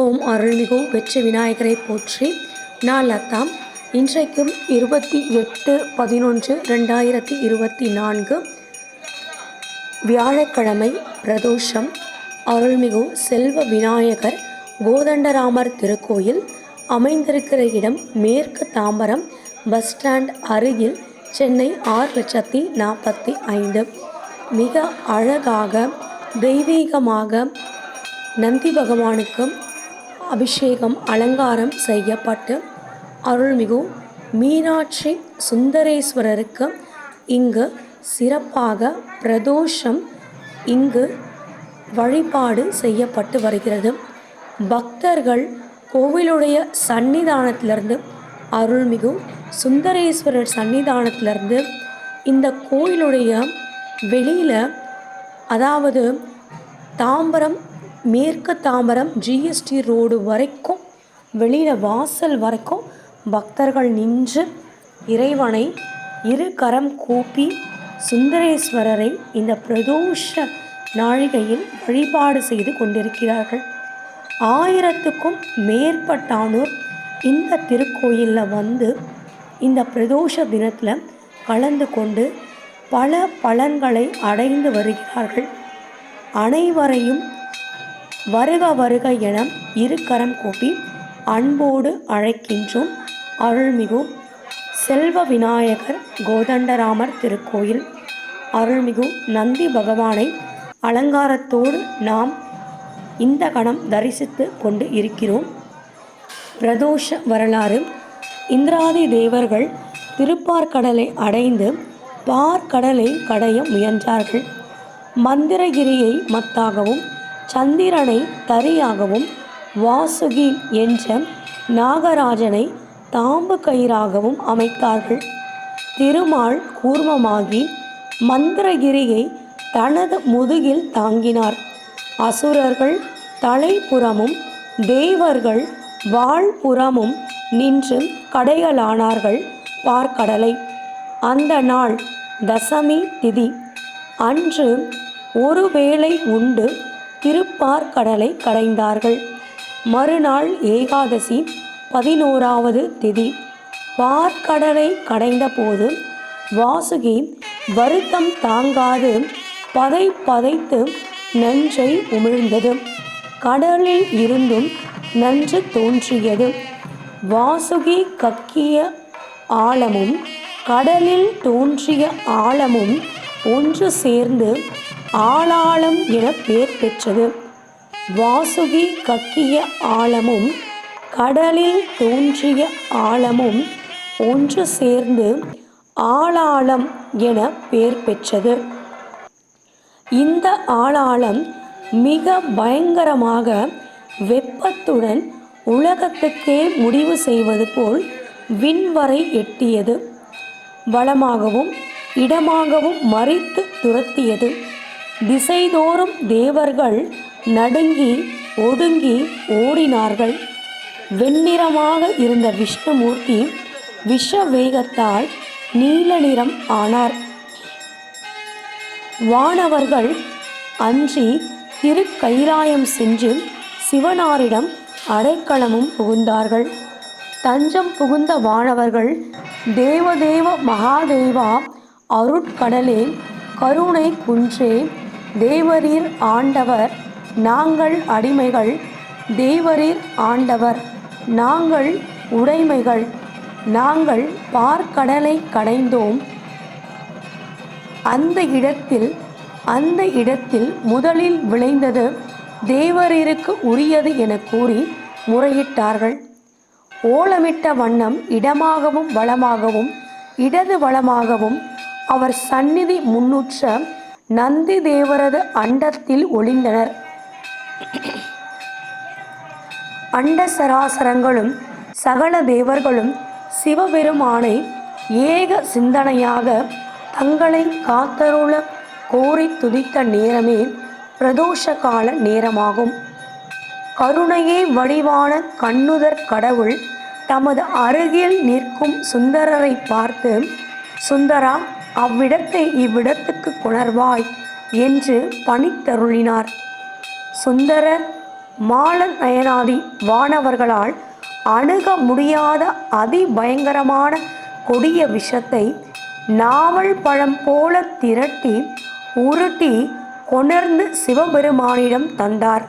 ஓம் அருள்மிகு வெற்றி விநாயகரை போற்றி. நான் லதா. இன்றைக்கும் இருபத்தி எட்டு பதினொன்று ரெண்டாயிரத்தி இருபத்தி நான்கு. வியாழக்கிழமை பிரதோஷம். அருள்மிகு செல்வ விநாயகர் கோதண்டராமர் திருக்கோயில். அமைந்திருக்கிற இடம் மேற்கு தாம்பரம். பஸ் ஸ்டாண்ட் அருகில் சென்னை ஆறு லட்சத்தி நாற்பத்தி ஐந்து. மிக அழகாக தெய்வீகமாக நந்தி பகவானுக்கும் அபிஷேகம் அலங்காரம் செய்யப்பட்டு அருள்மிகு மீனாட்சி சுந்தரேஸ்வரருக்கு இங்கு சிறப்பாக பிரதோஷம் இங்கு வழிபாடு செய்யப்பட்டு வருகிறது. பக்தர்கள் கோவிலுடைய சன்னிதானத்திலிருந்து அருள்மிகு சுந்தரேஸ்வரர் சன்னிதானத்திலிருந்து இந்த கோயிலுடைய வெளியில் அதாவது தாம்பரம் மேற்கு தாம்பரம் ஜிஎஸ்டி ரோடு வரைக்கும் வெளியில் வாசல் வரைக்கும் பக்தர்கள் நின்று இறைவனை இரு கரம் கூப்பி சுந்தரேஸ்வரரை இந்த பிரதோஷ நாழிகையில் வழிபாடு செய்து கொண்டிருக்கிறார்கள். ஆயிரத்துக்கும் மேற்பட்டானோர் இந்த திருக்கோயிலில் வந்து இந்த பிரதோஷ தினத்தில் கலந்து கொண்டு பல பலன்களை அடைந்து வருகிறார்கள். அனைவரையும் வருக வருக என இரு கரம் கூப்பி அன்போடு அழைக்கின்றோம் அருள்மிகு செல்வ விநாயகர் கோதண்டராமர் திருக்கோயில். அருள்மிகு நந்தி பகவானை அலங்காரத்தோடு நாம் இந்த கணம் தரிசித்து கொண்டு இருக்கிறோம். பிரதோஷ வரலாறு. இந்திராதி தேவர்கள் திருப்பார்கடலை அடைந்து பார்க்கடலை கடைய முயன்றார்கள். மந்திரகிரியை மத்தாகவும் சந்திரனை தரியாகவும் வாசுகி என்ற நாகராஜனை தாம்பு கயிறாகவும் அமைத்தார்கள். திருமால் கூர்மமாகி மந்திரகிரியை தனது முதுகில் தாங்கினார். அசுரர்கள் தலைப்புறமும் தேவர்கள் வாழ்புறமும் நின்று கடையலானார்கள் பார்க்கடலை. அந்த நாள் தசமி திதி. அன்று ஒருவேளை உண்டு திருப்பார்கடலை கடைந்தார்கள். மறுநாள் ஏகாதசி பதினோராவது திதி. பார்க்கடலை கடைந்தபோது வாசுகி வருத்தம் தாங்காது பதை பதைத்து நஞ்சை உமிழ்ந்தது. கடலில் இருந்தும் நன்று தோன்றியது. வாசுகி கக்கிய ஆழமும் கடலில் தோன்றிய ஆழமும் ஒன்று சேர்ந்து ஆளாளம் என பெயர் பெற்றது. வாசுகி கக்கிய ஆழமும் கடலில் தோன்றிய ஆழமும் ஒன்று சேர்ந்து ஆளாளம் என பெயர் பெற்றது. இந்த ஆளாளம் மிக பயங்கரமாக வெப்பத்துடன் உலகத்துக்கே முடிவு செய்வது போல் விண்வரை எட்டியது. வளமாகவும் இடமாகவும் மறித்து துரத்தியது. திசைதோறும் தேவர்கள் நடுங்கி ஒடுங்கி ஓடினார்கள். வெண்ணிறமாக இருந்த விஷ்ணுமூர்த்தி விஷ வேகத்தால் நீல நிறம் ஆனார். வானவர்கள் அன்றி திருக்கைலாயம் சென்று சிவனாரிடம் அடைக்கலமும் புகுந்தார்கள். தஞ்சம் புகுந்த வானவர்கள் தேவதேவ மகாதேவா அருட்கடலே கருணை குன்றே தேவரீர் ஆண்டவர் நாங்கள் அடிமைகள். தேவரீர் ஆண்டவர் நாங்கள் உடைமைகள். நாங்கள் பார்க்கடலை கடைந்தோம். அந்த இடத்தில் அந்த இடத்தில் முதலில் விளைந்தது தேவரீருக்கு உரியது என கூறி முறையிட்டார்கள். ஓலமிட்ட வண்ணம் இடமாகவும் வளமாகவும் இடது வளமாகவும் அவர் சந்நிதி முன்னுற்ற நந்தி தேவரது அண்டத்தில் ஒளிந்தனர். அண்ட சராசரங்களும் சகல தேவர்களும் சிவபெருமானை ஏக சிந்தனையாக தங்களை காத்தருள கோரி துதித்த நேரமே பிரதோஷ கால நேரமாகும். கருணையே வடிவான கண்ணுதர் கடவுள் தமது அருகில் நிற்கும் சுந்தரரை பார்த்து சுந்தரா அவ்விடத்தை இவ்விடத்துக்கு கொணர்வாய் என்று பணித்தருளினார். சுந்தரர் மால நயனாதி வானவர்களால் அணுக முடியாத அதிபயங்கரமான கொடிய விஷத்தை நாவல் பழம் போல திரட்டி உருட்டி கொணர்ந்து சிவபெருமானிடம் தந்தார்.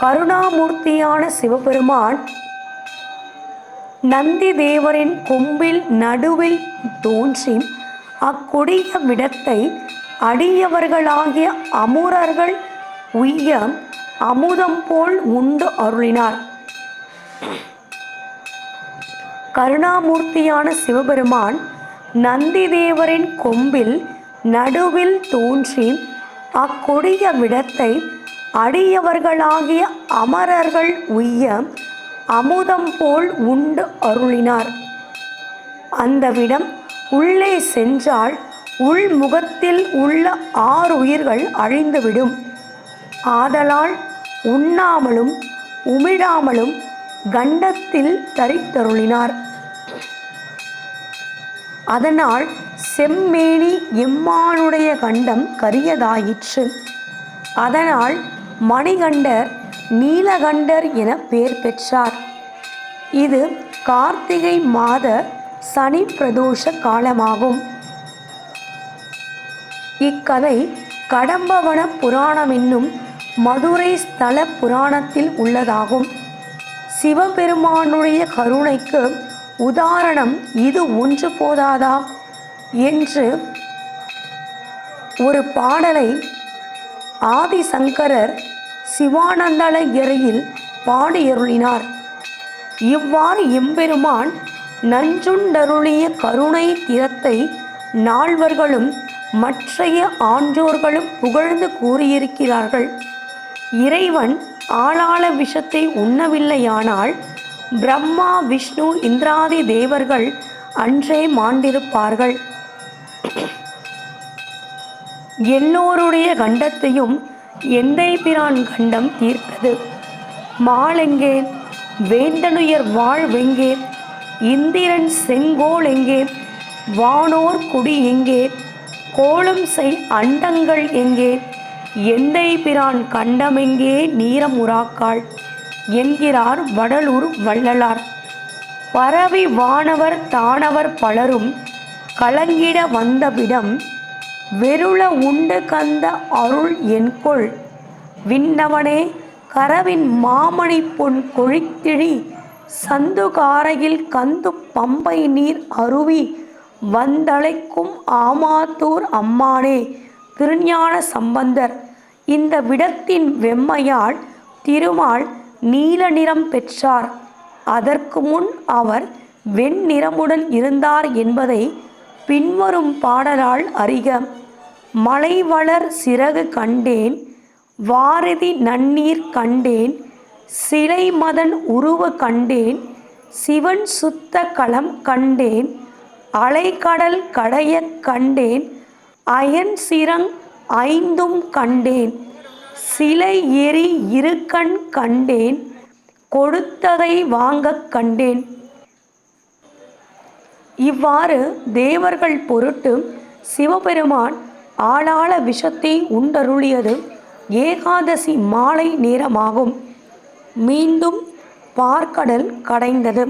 கருணாமூர்த்தியான சிவபெருமான் நந்தி தேவரின் கொம்பில் நடுவில் தோன்றி அக்கொடிய விடத்தை அடியவர்களாகிய அமுரர்கள் உய்ய அமுதம் போல் உண்டு அருளினார். கருணாமூர்த்தியான சிவபெருமான் நந்தி தேவரின் கொம்பில் நடுவில் தோன்றி அக்கொடிய விடத்தை அடியவர்களாகிய அமரர்கள் உய்ய அமுதம் போல் உண்டு அருளினார். அந்த விடம் உள்ளே சென்றால் உள்முகத்தில் உள்ள ஆறு உயிர்கள் அழிந்துவிடும். ஆதலால் உண்ணாமலும் உமிழாமலும் கண்டத்தில் தரித்தருளினார். அதனால் செம்மேனி எம்மானுடைய கண்டம் கரியதாயிற்று. அதனால் மணிகண்டர் நீலகண்டர் என பெயர் பெற்றார். இது கார்த்திகை மாத சனி பிரதோஷ காலமாகும். இக்கதை கடம்பவன புராணம் என்னும் மதுரை ஸ்தல புராணத்தில் உள்ளதாகும். சிவபெருமானுடைய கருணைக்கு உதாரணம் இது ஒன்று போதாதா என்று ஒரு பாடலை ஆதிசங்கரர் சிவானந்தலகிரியில் பாடியருளினார். இவ்வாறு எம்பெருமான் நஞ்சுண்டருளிய கருணை திறத்தை நால்வர்களும் மற்றைய ஆன்றோர்களும் புகழ்ந்து கூறியிருக்கிறார்கள். இறைவன் ஆளாள விஷத்தை உண்ணவில்லையானால் பிரம்மா விஷ்ணு இந்திராதி தேவர்கள் அன்றே மாண்டிருப்பார்கள். எல்லோருடைய கண்டத்தையும் எந்தை பிரான் கண்டம் தீர்த்தது மாலெங்கே? வேந்தனுயர் வாழ்வெங்கே? இந்திரன் செங்கோல் எங்கே? வானோர் குடி எங்கே? கோலம் செய் அண்டங்கள் எங்கே? எந்தை பிரான் கண்டமெங்கே நீரமுறாக்காள் என்கிறார் வடலூர் வள்ளலார். பரவி வானவர் தானவர் பலரும் கலங்கிட வந்தவிடம் வெருள உண்டு கந்த அருள் என்கொள். விண்ணவனே கரவின் மாமணி பொன் கொழித்திழி சந்துகாரையில் கந்து பம்பை நீர் அருவி வந்தழைக்கும் ஆமாத்தூர் அம்மானே திருஞான சம்பந்தர். இந்த விடத்தின் வெம்மையால் திருமால் நீல நிறம் பெற்றார். அதற்கு முன் அவர் வெண்ணிறமுடன் இருந்தார் என்பதை பின்வரும் பாடலால் அறிக. மலைவளர் சிறகு கண்டேன் வாரதி நன்னீர் கண்டேன் சிலை மதன் உருவ கண்டேன் சிவன் சுத்த களம் கண்டேன் அலைக்கடல் கடைய கண்டேன் அயன் சிரங் ஐந்தும் கண்டேன் சிலை எரி இருக்கண் கண்டேன் கொடுத்ததை வாங்கக் கண்டேன். இவ்வாறு தேவர்கள் பொருட்டு சிவபெருமான் ஆளாள விஷத்தை உண்டருளியது ஏகாதசி மாலை நேரமாகும். மீண்டும் பார்க்கடல் கடைந்தது.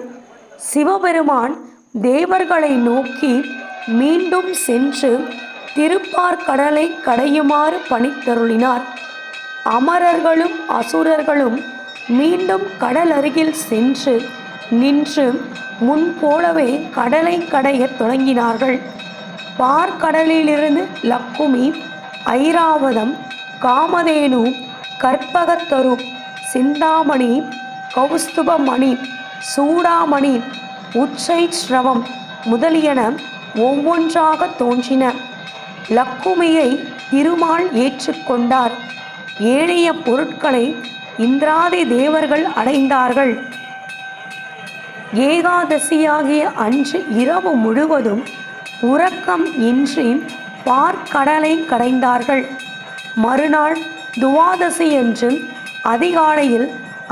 சிவபெருமான் தேவர்களை நோக்கி மீண்டும் சென்று திருப்பார்கடலை கடையுமாறு பணித்தருளினார். அமரர்களும் அசுரர்களும் மீண்டும் கடல் அருகில் சென்று நின்று முன்போலவே கடலை கடையத் தொடங்கினார்கள். பார்க்கடலிலிருந்து லக்குமி ஐராவதம் காமதேனு கற்பகத்தரு சிந்தாமணி கௌஸ்துபமணி சூடாமணி உச்சை ஸ்ரவம் முதலியன ஒவ்வொன்றாக தோன்றின. லக்குமியை திருமால் ஏற்றுக்கொண்டார் ஏனைய பொருட்களை இந்திராதி தேவர்கள் அடைந்தார்கள். ஏகாதசியாகிய அன்று இரவு முழுவதும் உறக்கம் இன்றி பார்க்கடலை கடைந்தார்கள். மறுநாள் துவாதசி என்று அதிகாலையில்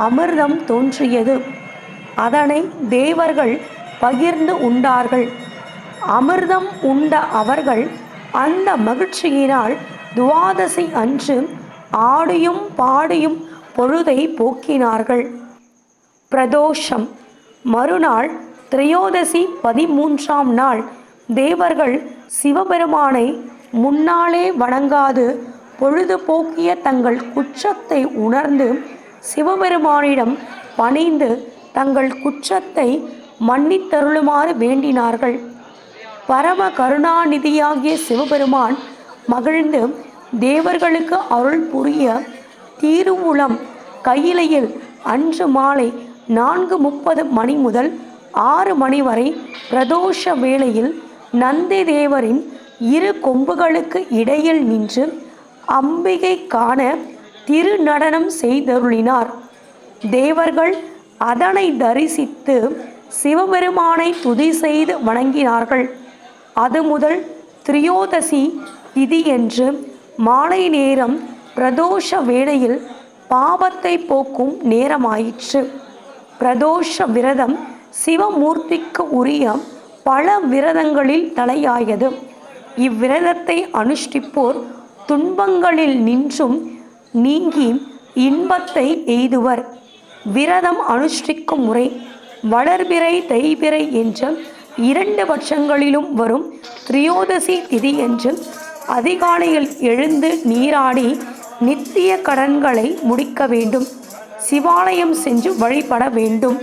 அமிர்தம் தோன்றியது. அதனை தேவர்கள் பகிர்ந்து உண்டார்கள். அமிர்தம் உண்ட அவர்கள் அந்த மகிழ்ச்சியினால் துவாதசி அன்று ஆடியும் பாடியும் பொழுதை போக்கினார்கள். பிரதோஷம். மறுநாள் திரையோதசி பதிமூன்றாம் நாள் தேவர்கள் சிவபெருமானை முன்னாலே வணங்காது பொழுது போக்கிய தங்கள் குற்றத்தை உணர்ந்து சிவபெருமானிடம் பணிந்து தங்கள் குற்றத்தை மன்னித்தருளுமாறு வேண்டினார்கள். பரம கருணாநிதியாகிய சிவபெருமான் மகிழ்ந்து தேவர்களுக்கு அருள் புரிய தீருவுளம் கையிலையில் அன்று மாலை நான்கு முப்பது மணி முதல் ஆறு மணி வரை பிரதோஷ வேளையில் நந்தி தேவரின் இரு கொம்புகளுக்கு இடையில் நின்று அம்பிகை காண திருநடனம் செய்தருளினார். தேவர்கள் அதனை தரிசித்து சிவபெருமானை துதி செய்து வணங்கினார்கள். அது முதல் திரியோதசி திதி என்று மாலை நேரம் பிரதோஷ வேளையில் பாபத்தை போக்கும் நேரமாயிற்று. பிரதோஷ விரதம் சிவமூர்த்திக்கு உரிய பல விரதங்களில் தலையாயது. இவ்விரதத்தை அனுஷ்டிப்போர் துன்பங்களில் நின்றும் நீங்கி இன்பத்தை எய்துவர். விரதம் அனுஷ்டிக்கும் முறை வளர்பிறை தைபிறை என்ற இரண்டு பட்சங்களிலும் வரும் திரியோதசி திதி என்று அதிகாலையில் எழுந்து நீராடி நித்திய கடன்களை முடிக்க வேண்டும். சிவாலயம் சென்று வழிபட வேண்டும்.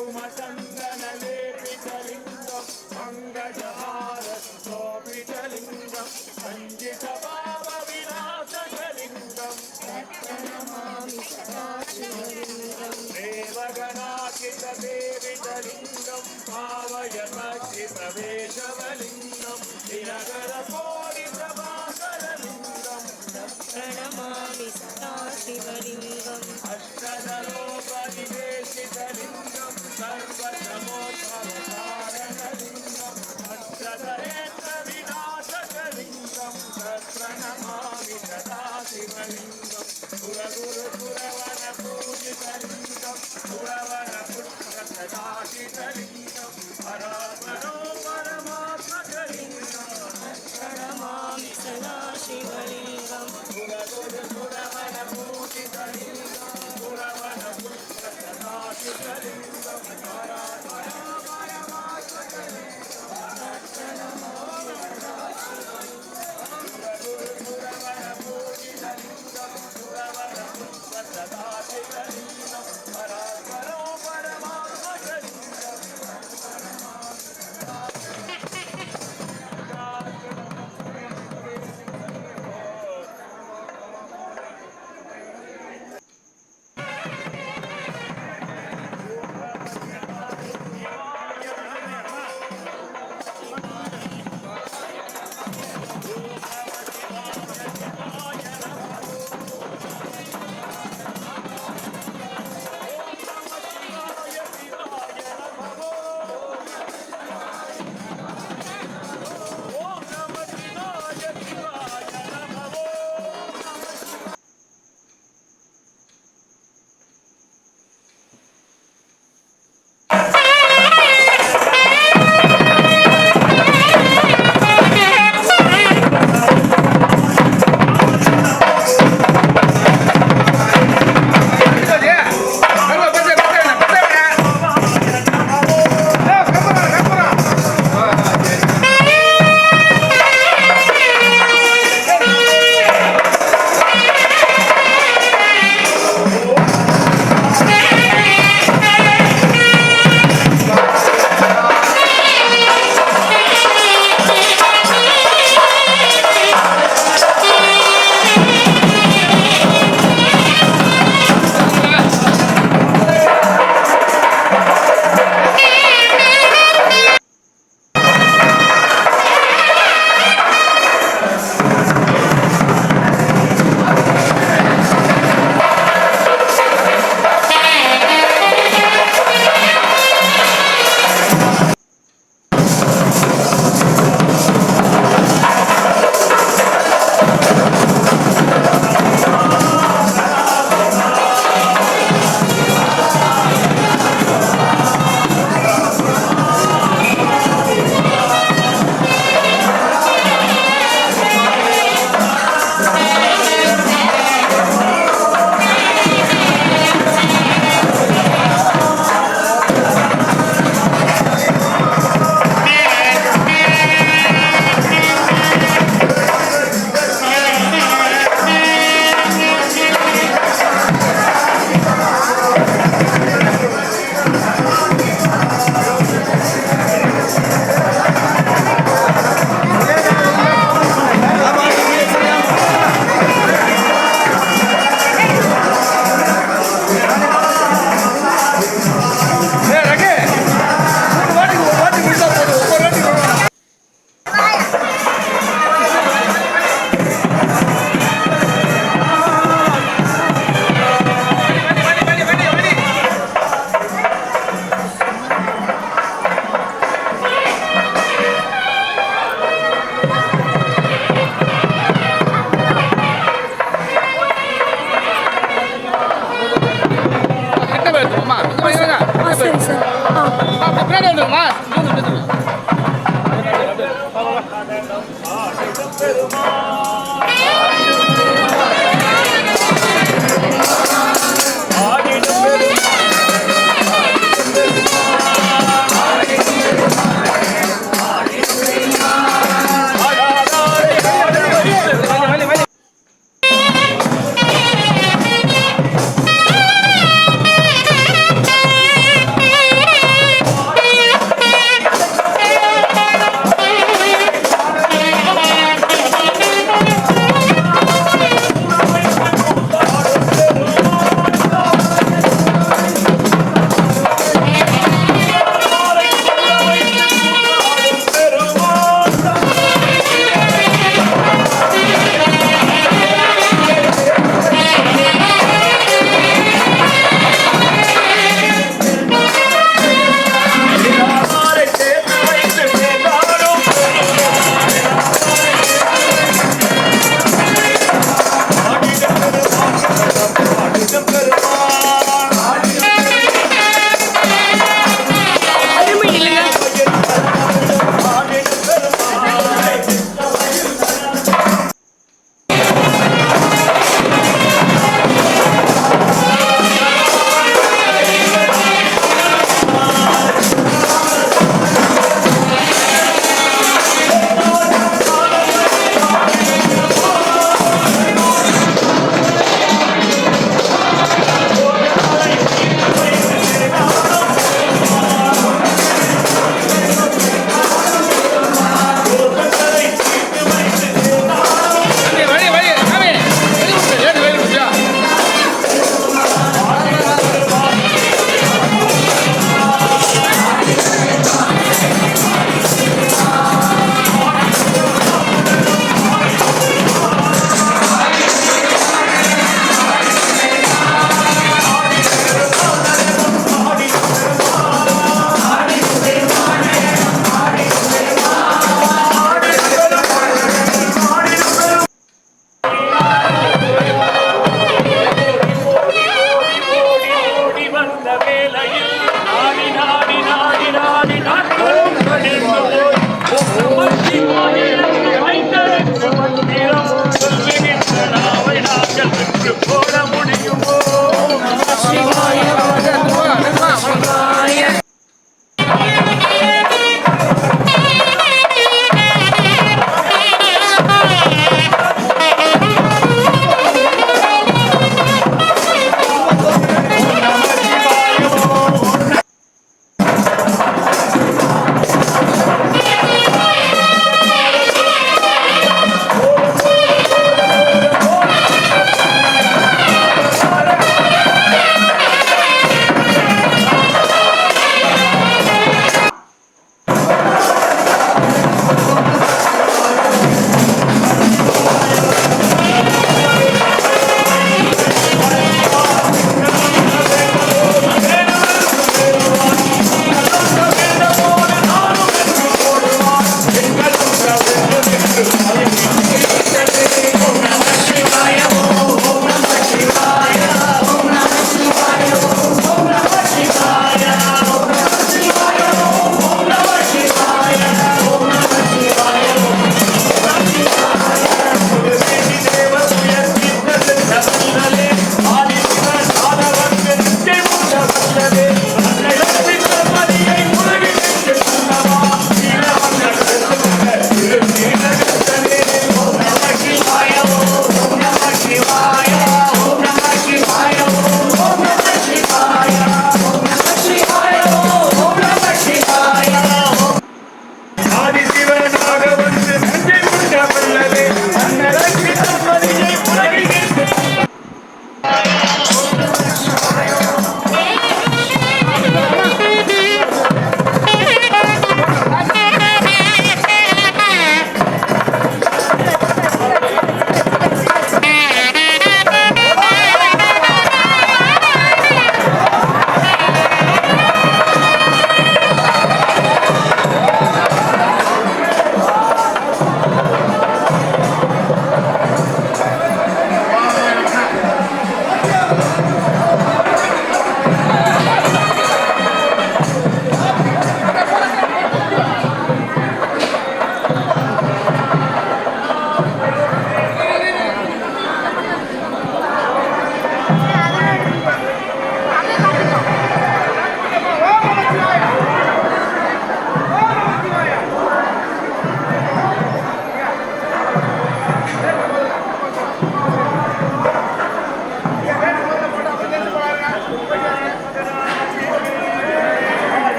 देवगणाचितदेवितलिङ्गं